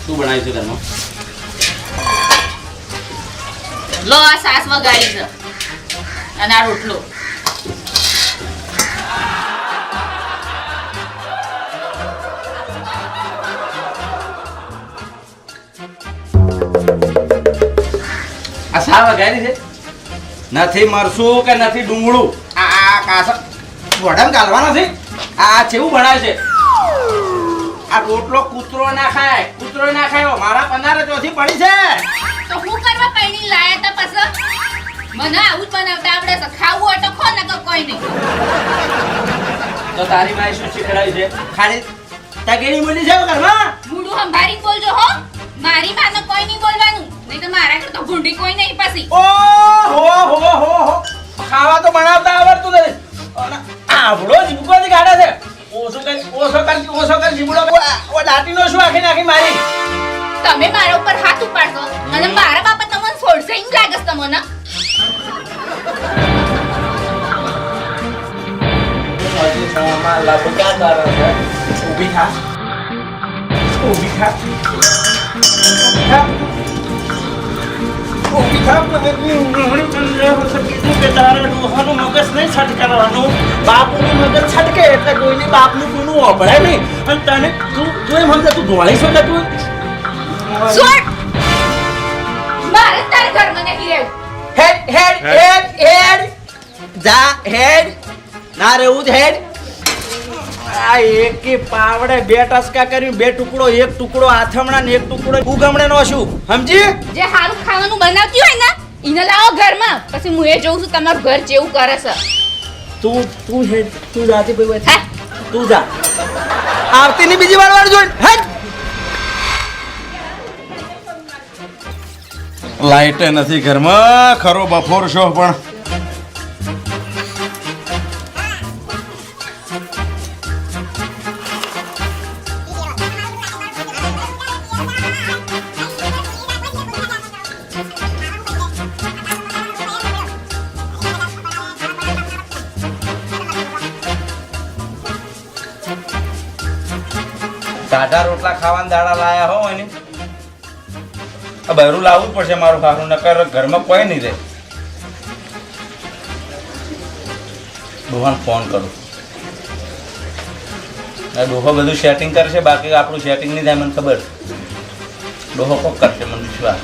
શું છે ઘરમાં લો આ સાસ વગાડી છે અને આ રોટલો આ સા વઘારી છે નથી મરશું કે નથી ડુંગળું આ કાસા વડામ ગાલવાના છે આ છેવું બનાવે છે આ રોટલો કૂતરો ના ખાય. કૂતરો ના ખાય મારા પનારે ચોથી પડી છે. તો હું કરવા પૈણી લાયા તા પછી? મને આવું જ બનાવતા આવડે તો ખાવું હોય તો ખો નકર કોઈ નહીં. તો તારી માએ શું શીખડાવ્યું છે? ખાલી તગેડી મૂલી છે ઘરમાં? મૂડું સંભારી બોલજો હો. મારી માને કોઈ નહીં બોલવાનું. નહીં તો મારા તો ભૂંડી કોઈ નહીં પાછી. ઓ હો હો હો હો. ખાવા તો બનાવતા આવડતું નથી. આવડો જીબુકોથી જ છે. ઓછો કરી ઓછો કરી ઓછો કરી જીબડો ઓ દાટીનો શું આખી નાખી મારી? તમે મારા ઉપર હાથ ઉપાડશો અને મારા બાપા તમને છોડશે એમ લાગે છે તમને. ઊભી થા. ઊભી થા. ઊભી થા. બાપુનું મગજ છટકે એટલે કોઈની બાપનું કોઈનું વપરાય નહીં અને તને તું તું એમ સમજે તું ધોળી છો કે તું મારે તારા ઘરમાં નહીં રહેવું હેડ હેડ. હેડ હેડ. જા હેડ. ના રહેવું જ હેડ. આ એકી પાવડે બે ટસકા કરી બે ટુકડો એક ટુકડો આથમણા ને એક ટુકડો ઉગમણે નો શું સમજી? જે હારું ખાવાનું બનાવતી હોય ને એને લાવો ઘરમાં. પછી હું એ જોઉં છું તમારું ઘર જેવું કરે છે. તું તું હે તું જાતી ભાઈ હા? તું જા. આરતી ની બીજી વાર વાર જોઈ. હેડ લાઈટે નથી ઘરમાં. ખરો બફોર છો પણ. ટાઢા રોટલા ખાવાના દાડા લાયા હો આ બહેરું લાવવું પડશે મારું ખાવાનું નકર ઘરમાં કોઈ નહીં રહે. ડોહાને ફોન કરું. ડોહો બધું સેટિંગ કરશે, બાકી આપણું સેટિંગ નહીં થાય મને ખબર ડોહો કોક કરશે, મને વિશ્વાસ.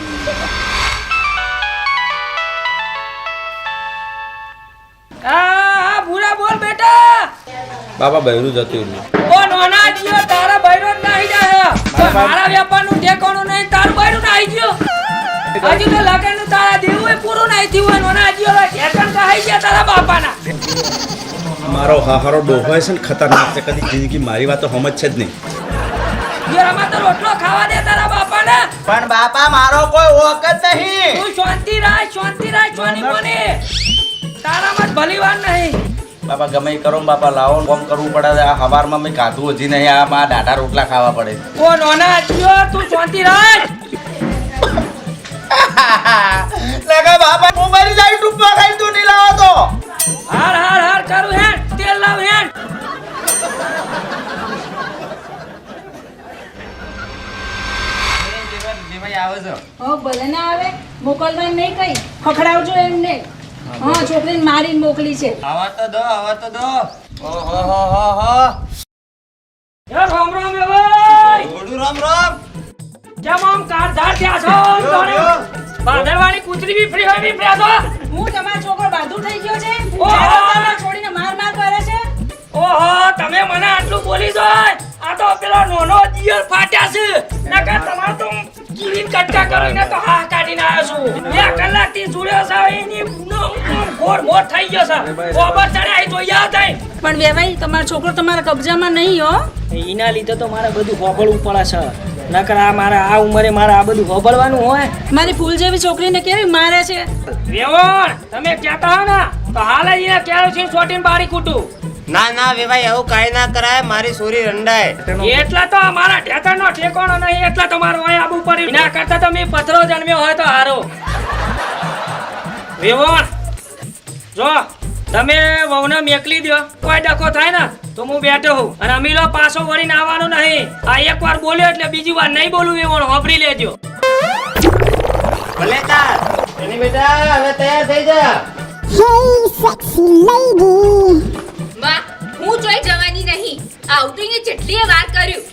બાબા બહેરું જતું રહ્યું ઓ નોના દિયો તારા બૈરો જાય. મારા વેપારનું ઠેકાણું નહીં તારું બૈરું નાહી ગયો. હજુ તો લગનનું તારા દેવું એ પૂરું નહીં થયું નોના દિયો ઠેકાણ કહાઈ ગયા તારા બાપાના. મારો હાહારો ડોહો છે ને ખતરનાક છે કદી જિંદગી મારી વાત તો સમજ છે જ નહીં. દિયો તો રોટલો ખાવા દે તારા બાપાને. પણ બાપા મારો કોઈ વખત નહીં. તું શાંતિ રાખ શાંતિ રાખ જોની મોને. તારામાં જ ભલી વાર નહીં. બાપા ગમે કરો બાપા લાવો ને કોમ કરવું પડે આ હવારમાં મેં ખાધું હજી નહીં આ માં દાઢા રોટલા ખાવા પડે ઓ નોના દિયો તું શાંતિ રાખ. લગા બાપા હું મારી લાઈટ ઉપર ખાઈ તું નહીં લાવો તો. હાર હાર હાર કરું હે તેલ લાવ હો. ભલે ના આવે મોકલવા નહીં કઈ. ખખડાવજો એમને. હા છોકરીને મારીને મોકલી છે. આવા તો દો આવા તો દો. ઓહો હો હો હો યાર રામ રામ ભાઈ ઓડું રામ રામ. કેમ આમ કારધાર થયા છો બાદરવાળી કૂતરી બી ફ્રી હોય બી ફ્રી છો હું તમારો છોકરો બહાદુર થઈ ગયો છે? ઓહો! છોડીને માર માર કરે છે? ઓહો તમે મને આટલું બોલી દો આ તો પેલો નોનો દિયર ફાટ્યા છે. નકર તમાર તો કીરીન કટકા કરીને તો હા કાઢીને આવ્યો છું. બે કલાકથી જોડ્યો છે એની નો ઘોર મોર થઈ ગયો છે. ગોબર ચડે આ આવ તઈ પણ વેવાઈ તમારો છોકરો તમારા કબજામાં નહીં હો. એના લીધે તો મારે બધું હોબળવું પડે છે. નકર આ મારા આ ઉંમરે મારે આ બધું હોબળવાનું હોય. મારી ફૂલ જેવી છોકરીને કેવી મારે છે? વેવણ તમે કહેતા હો ને તો હાલ અહીંયા એને કેરોસીન છોટીને બારી કૂટું ના ના વિભાઈ એવું કઈ ના કરાય મારી સોરી રંડાય. એટલા તો અમારા ઠેકાણનો ઠેકાણો નહીં એટલા તમારો હોય આબુ પડી ના કરતા તમે પથરો જન્મ્યો હોય તો હારો. વેવણ જો તમે વહુને મેકલી દો કોઈ ડખો થાય ને તો હું બેઠો હું અને અમીલો પાછો વળીને આવવાનો નહીં. આ એક વાર બોલ્યો એટલે બીજી વાર નહીં બોલવું એ પણ હોભરી લેજો. ભલે તાર એની બેટા હવે તૈયાર થઈ જા. માં હું જોઈ જવાની નહીં આવતું ને જેટલી વાર કર્યું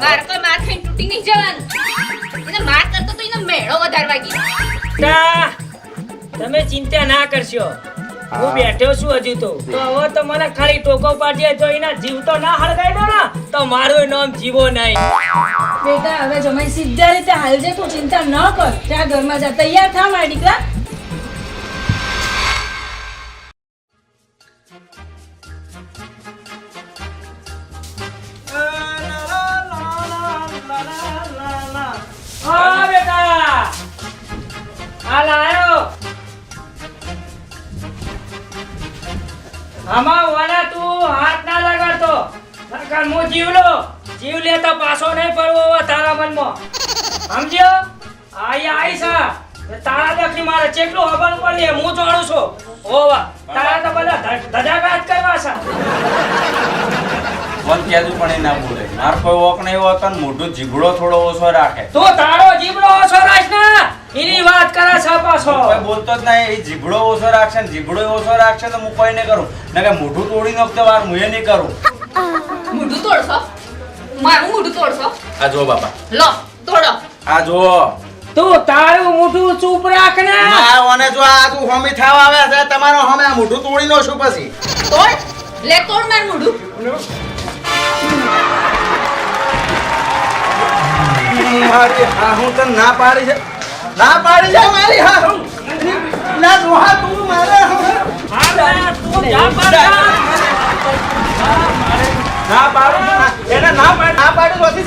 મારે કોઈ માર ખાઈને તૂટી નહીં જવાનું. એને માર કરતો તો એને મેળો વધારવા ગયો. તમે ચિંતા ના કરશો. હું. બેઠો છું હજુ તો. તો હવે તો મને ખાલી ટોકો પાડજે જો એના જીવ તો ના હળગાઈ દો ને. તો મારું નામ જીવો નહીં. બેટા હવે જમાઈ સીધા રીતે હાલજે તું ચિંતા ન કર. ત્યાં ઘરમાં જા. તૈયાર થા મારા દીકરા. હાલ લાયો. આમાં વાલા તું હાથ ના લગાડતો. નકર હું જીવલો જીવ લેતો પાછો નહીં પડવો તારા મનમાં. સમજ્યો? આઈ આઈ સા. તારા દખી મારે ચેટલું હબન પડી હું જોડું છું? ઓવા તારા તો બધા ધજાઘાત કરવા છે મન કેજુ પણ એ ના બોલે. માર કોઈ વોક નહીં હોતો મોઢું જીભડો થોડો ઓછો રાખે. તું તારો જીભડો ઓછો રાખ ને એની વાત કરે છે. કોઈ બોલતો જ નહીં એ જીભડો ઓછો રાખશે ને જીભડો ઓછો રાખશે તો હું કોઈ નહીં કરું. કે મોઢું તોડી નાખતો વાર હું એ નહીં કરું. મોઢું તોડશો? મારું મોઢું તોડશો? આ જો બાપા. લો તોડો. આ જો તું તારું મોઢું ચૂપ રાખ ને. ના જો આ તું હમી થાવ આવે છે તમારો હમે આ મોઢું તોડી નો છું પછી. તોડ. લે તોડ માર મોઢું. મારી હા હું તને ના પાડી છે? ના પાડી છે મારી હા. ના જોહા તું મારે. ના પાડું. એને ના પાડું ના પાડી તો ઓછી